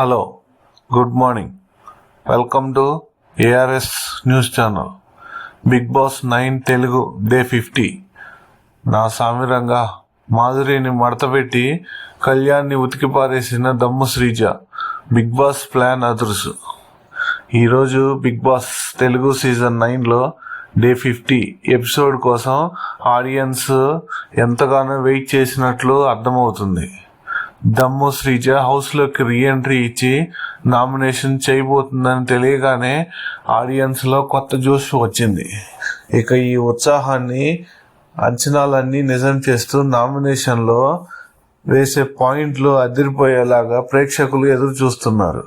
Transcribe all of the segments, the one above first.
Hello good morning. Welcome to ARS news channel. Bigg Boss nine Telugu day fifty. నా సామిరంగా మాధురిని మడతపెట్టి కళ్యాణ్ని ఉతికి పారేసిన Dammu Sreeja. Bigg Boss plan అదురుసు. ఈరోజు బిగ్ బాస్ తెలుగు సీజన్ నైన్లో డే ఫిఫ్టీ ఎపిసోడ్ కోసం ఆడియన్స్ ఎంతగానో వెయిట్ చేసినట్లు అర్థమవుతుంది. దమ్ము శ్రీజ హౌస్లోకి రీఎంట్రీ ఇచ్చి నామినేషన్ చేయబోతుందని తెలియగానే ఆడియన్స్లో కొత్త జోష్ వచ్చింది. ఇక ఈ ఉత్సాహాన్ని అంచనాలన్నీ నిజం చేస్తూ నామినేషన్లో వేసే పాయింట్లు అదిరిపోయేలాగా ప్రేక్షకులు ఎదురు చూస్తున్నారు.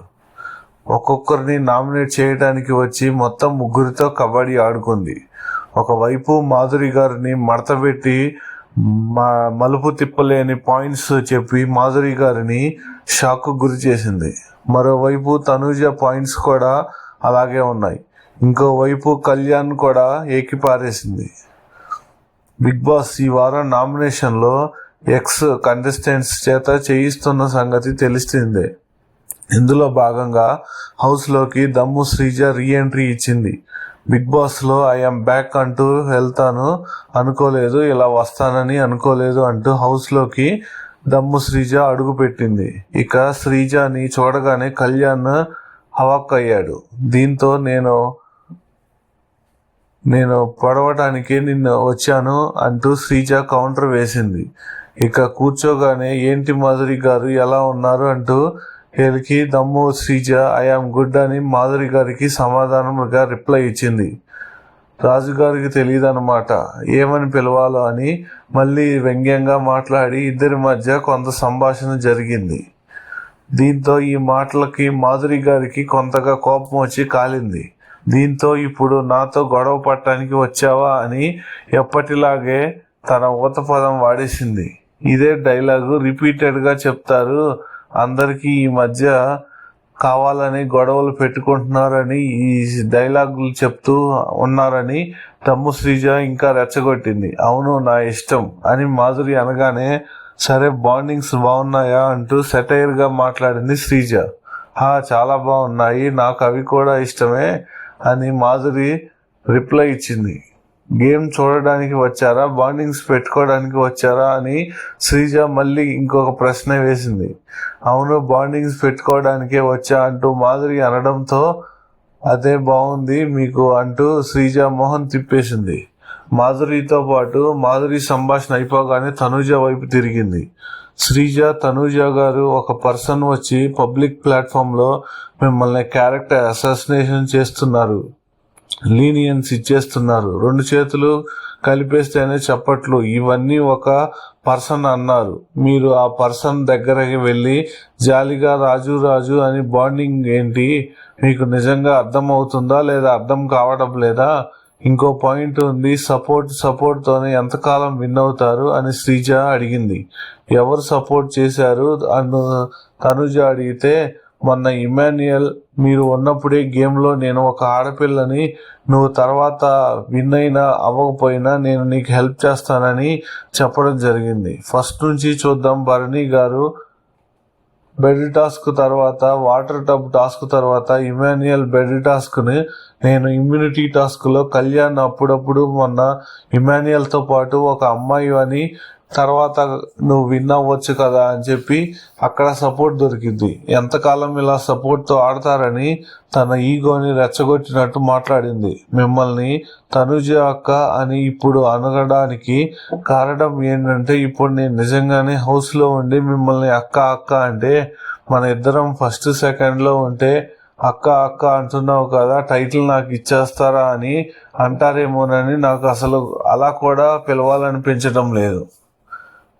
ఒక్కొక్కరిని నామినేట్ చేయడానికి వచ్చి మొత్తం ముగ్గురితో కబడ్డీ ఆడుకుంది. ఒకవైపు మాధురి గారిని మడతపెట్టి మలుపు తిప్పలేని పాయింట్స్ చెప్పి మాధురి గారిని షాక్ గురి చేసింది. మరోవైపు తనూజ పాయింట్స్ కూడా అలాగే ఉన్నాయి. ఇంకోవైపు కళ్యాణ్ కూడా ఏకిపారేసింది బిగ్ బాస్ ఈ వారం నామినేషన్లో ఎక్స్ కంటెస్టెంట్స్ చేత చేయిస్తున్న సంగతి తెలిసిందే. ఇందులో భాగంగా హౌస్లోకి దమ్ము శ్రీజ రీఎంట్రీ ఇచ్చింది. బిగ్ బాస్లో ఐఎమ్ బ్యాక్ అంటూ వెళ్తాను అనుకోలేదు ఇలా వస్తానని అనుకోలేదు అంటూ హౌస్లోకి దమ్ము శ్రీజ అడుగుపెట్టింది ఇక శ్రీజని చూడగానే కళ్యాణ్ హవాక్ అయ్యాడు. దీంతో నేను నేను పడవటానికి నిన్ను వచ్చాను అంటూ శ్రీజ కౌంటర్ వేసింది. ఇక కూర్చోగానే ఏంటి మాధురి గారు ఎలా ఉన్నారు? అంటూ వీళ్ళకి దమ్ము శ్రీజ ఐఆమ్ గుడ్ అని మాధురి గారికి సమాధానంగా రిప్లై ఇచ్చింది. రాజుగారికి తెలియదు అనమాట ఏమని పిలవాలో అని మళ్ళీ వ్యంగ్యంగా మాట్లాడి ఇద్దరి మధ్య కొంత సంభాషణ జరిగింది. దీంతో ఈ మాటలకి మాధురి గారికి కొంతగా కోపం వచ్చి కాలింది. దీంతో ఇప్పుడు నాతో గొడవ పట్టడానికి వచ్చావా అని ఎప్పటిలాగే తన ఊత పదం వాడేసింది. ఇదే డైలాగు రిపీటెడ్గా చెప్తారు అందరికీ ఈ మధ్య కావాలని గొడవలు పెట్టుకుంటున్నారని ఈ డైలాగులు చెప్తూ ఉన్నారని తమ్ము శ్రీజ ఇంకా రెచ్చగొట్టింది. అవును నా ఇష్టం అని మాధురి అనగానే సరే బాండింగ్స్ బాగున్నాయా అంటూ సెటైర్గా మాట్లాడింది శ్రీజ. హా చాలా బాగున్నాయి నాకు అవి కూడా ఇష్టమే అని మాధురి రిప్లై ఇచ్చింది. గేమ్ చూడడానికి వచ్చారా? బాండింగ్స్ పెట్టుకోవడానికి వచ్చారా? అని శ్రీజ మళ్ళీ ఇంకొక ప్రశ్న వేసింది. అవును బాండింగ్స్ పెట్టుకోవడానికే వచ్చా అంటూ మాధురి అనడంతో అదే బాగుంది మీకు అంటూ శ్రీజ మోహన్ తిప్పేసింది. మాధురితో పాటు మాధురి సంభాషణ అయిపోగానే తనూజ వైపు తిరిగింది. శ్రీజ తనూజ గారు ఒక పర్సన్ వచ్చి పబ్లిక్ ప్లాట్ఫామ్లో మిమ్మల్ని క్యారెక్టర్ అసాసినేషన్ చేస్తున్నారు. లీనియన్స్ ఇచ్చేస్తున్నారు. రెండు చేతులు కలిపేస్తేనే చప్పట్లు. ఇవన్నీ ఒక పర్సన్ అన్నారు. మీరు ఆ పర్సన్ దగ్గరకి వెళ్ళి జాలిగా రాజు రాజు అని బాండింగ్ ఏంటి? మీకు నిజంగా అర్థం అవుతుందా లేదా? అర్థం కావడం లేదా? ఇంకో పాయింట్ ఉంది సపోర్ట్ సపోర్ట్తోనే ఎంతకాలం విన్ అవుతారు అని శ్రీజ అడిగింది. ఎవరు సపోర్ట్ చేశారు? అను తనుజ అడిగితే మొన్న ఇమాన్యుయల్ మీరు ఉన్నప్పుడే గేమ్లో నేను ఒక ఆడపిల్లని నువ్వు తర్వాత విన్ అయినా అవ్వకపోయినా నేను నీకు హెల్ప్ చేస్తానని చెప్పడం జరిగింది. ఫస్ట్ నుంచి చూద్దాం భరణి గారు. బెడ్ టాస్క్ తర్వాత వాటర్ టబ్ టాస్క్ తర్వాత ఇమాన్యుయల్ బెడ్ టాస్క్ని నేను ఇమ్యూనిటీ టాస్క్లో కళ్యాణ్ అప్పుడప్పుడు మొన్న ఇమాన్యుయల్తో పాటు ఒక అమ్మాయి అని తర్వాత నువ్వు విన్ అవ్వచ్చు కదా అని చెప్పి అక్కడ సపోర్ట్ దొరికింది ఎంతకాలం ఇలా సపోర్ట్తో ఆడతారని తన ఈగోని రెచ్చగొట్టినట్టు మాట్లాడింది. మిమ్మల్ని తనుజ అక్క అని ఇప్పుడు అనగడానికి కారణం ఏంటంటే ఇప్పుడు నేను నిజంగానే హౌస్లో ఉండి మిమ్మల్ని అక్క అక్క అంటే మన ఇద్దరం ఫస్ట్ సెకండ్లో ఉంటే అక్క అక్క అంటున్నావు కదా టైటిల్ నాకు ఇచ్చేస్తారా అని అంటారేమోనని నాకు అసలు అలా కూడా పిలవాలనిపించడం లేదు.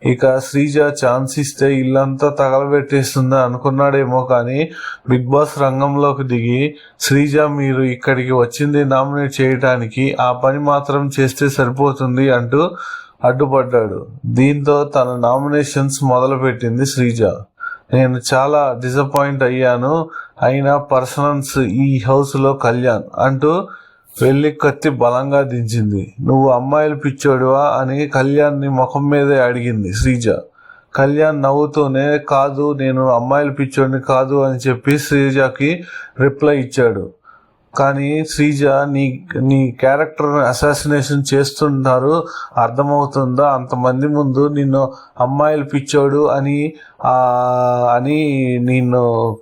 ఇక శ్రీజ ఛాన్స్ ఇస్తే ఇల్లంతా తగలబెట్టేస్తుంది అనుకున్నాడేమో కానీ బిగ్ బాస్ రంగంలోకి దిగి శ్రీజ మీరు ఇక్కడికి వచ్చింది నామినేట్ చేయటానికి ఆ పని మాత్రం చేస్తే సరిపోతుంది అంటూ అడ్డుపడ్డాడు. దీంతో తన నామినేషన్స్ మొదలుపెట్టింది శ్రీజ. నేను చాలా డిసప్పాయింట్ అయ్యాను అయినా పర్సనల్స్ ఈ హౌస్లో కళ్యాణ్ అంటూ వెళ్ళి కత్తి బలంగా దించింది. నువ్వు అమ్మాయిలు పిచ్చోడివా? అని కళ్యాణ్ని ముఖం మీదే అడిగింది శ్రీజ. కళ్యాణ్ నవ్వుతూనే కాదు నేను అమ్మాయిల పిచ్చోడిని కాదు అని చెప్పి శ్రీజకి రిప్లై ఇచ్చాడు. కానీ శ్రీజ నీ నీ క్యారెక్టర్ అసాసినేషన్ చేస్తున్నారు అర్థమవుతుందా? అంతమంది ముందు నిన్ను అమ్మాయిలు పిచ్చోడు అని అని నిన్ను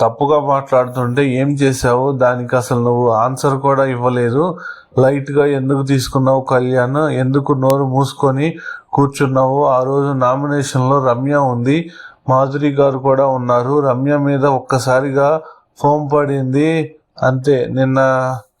తప్పుగా మాట్లాడుతుంటే ఏం చేసావు దానికి అసలు నువ్వు ఆన్సర్ కూడా ఇవ్వలేదు. లైట్గా ఎందుకు తీసుకున్నావు కళ్యాణ్? ఎందుకు నోరు మూసుకొని కూర్చున్నావు? ఆ రోజు నామినేషన్లో రమ్య ఉంది. మాధురి గారు కూడా ఉన్నారు. రమ్య మీద ఒక్కసారిగా ఫోన్ పడింది. అంతే. నిన్న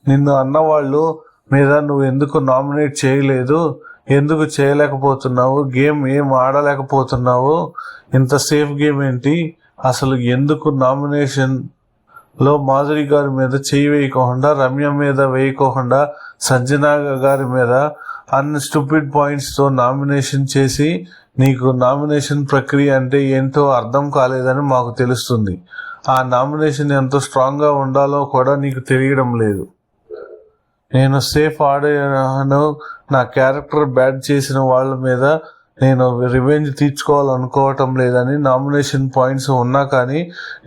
నిన్ను అన్నవాళ్ళు మీద నువ్వు ఎందుకు నామినేట్ చేయలేదు? ఎందుకు చేయలేకపోతున్నావు? గేమ్ ఏం ఆడలేకపోతున్నావు? ఇంత సేఫ్ గేమ్ ఏంటి? అసలు ఎందుకు నామినేషన్లో మాధురి గారి మీద చేయి వేయకోకుండా రమ్య మీద వేయకోకుండా సంజనా గారి మీద అన్ స్టూపిడ్ పాయింట్స్తో నామినేషన్ చేసి నీకు నామినేషన్ ప్రక్రియ అంటే ఏంటో అర్థం కాలేదని మాకు తెలుస్తుంది. ఆ నామినేషన్ ఎంత స్ట్రాంగ్గా ఉండాలో కూడా నీకు తెలియడం లేదు. నేను సేఫ్ ఆడాను నా క్యారెక్టర్ బ్యాడ్ చేసిన వాళ్ళ మీద నేను రివెంజ్ తీర్చుకోవాలనుకోవటం లేదని నామినేషన్ పాయింట్స్ ఉన్నా కానీ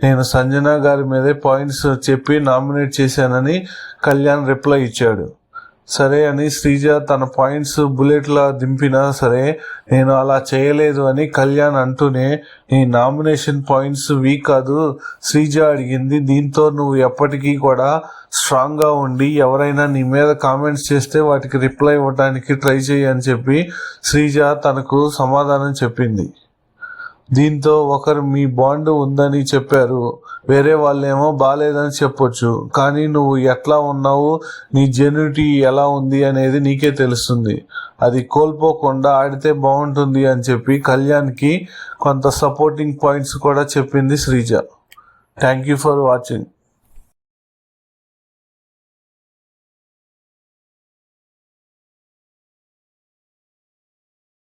నేను సంజన గారి మీదే పాయింట్స్ చెప్పి నామినేట్ చేశానని కళ్యాణ్ రిప్లై ఇచ్చాడు. సరే అని శ్రీజ తన పాయింట్స్ బుల్లెట్లా దింపినా సరే నేను అలా చేయలేదు అని కళ్యాణ్ అంటూనే నీ నామినేషన్ పాయింట్స్ వీక్ కాదు. శ్రీజ అడిగింది దీంతో నువ్వు ఎప్పటికీ కూడా స్ట్రాంగ్గా ఉండి ఎవరైనా నీ మీద కామెంట్స్ చేస్తే వాటికి రిప్లై ఇవ్వడానికి ట్రై చేయి అని చెప్పి శ్రీజ తనకు సమాధానం చెప్పింది. దీంతో ఒకరు మీ బాండ్ ఉందని చెప్పారు. వేరే వాళ్ళేమో బాగాలేదని చెప్పొచ్చు. కానీ నువ్వు ఎట్లా ఉన్నావు? నీ జెన్యునిటీ ఎలా ఉంది అనేది నీకే తెలుస్తుంది. అది కోల్పోకుండా ఆడితే బాగుంటుంది అని చెప్పి కళ్యాణ్కి కొంత సపోర్టింగ్ పాయింట్స్ కూడా చెప్పింది Sreeja. Thank you for watching.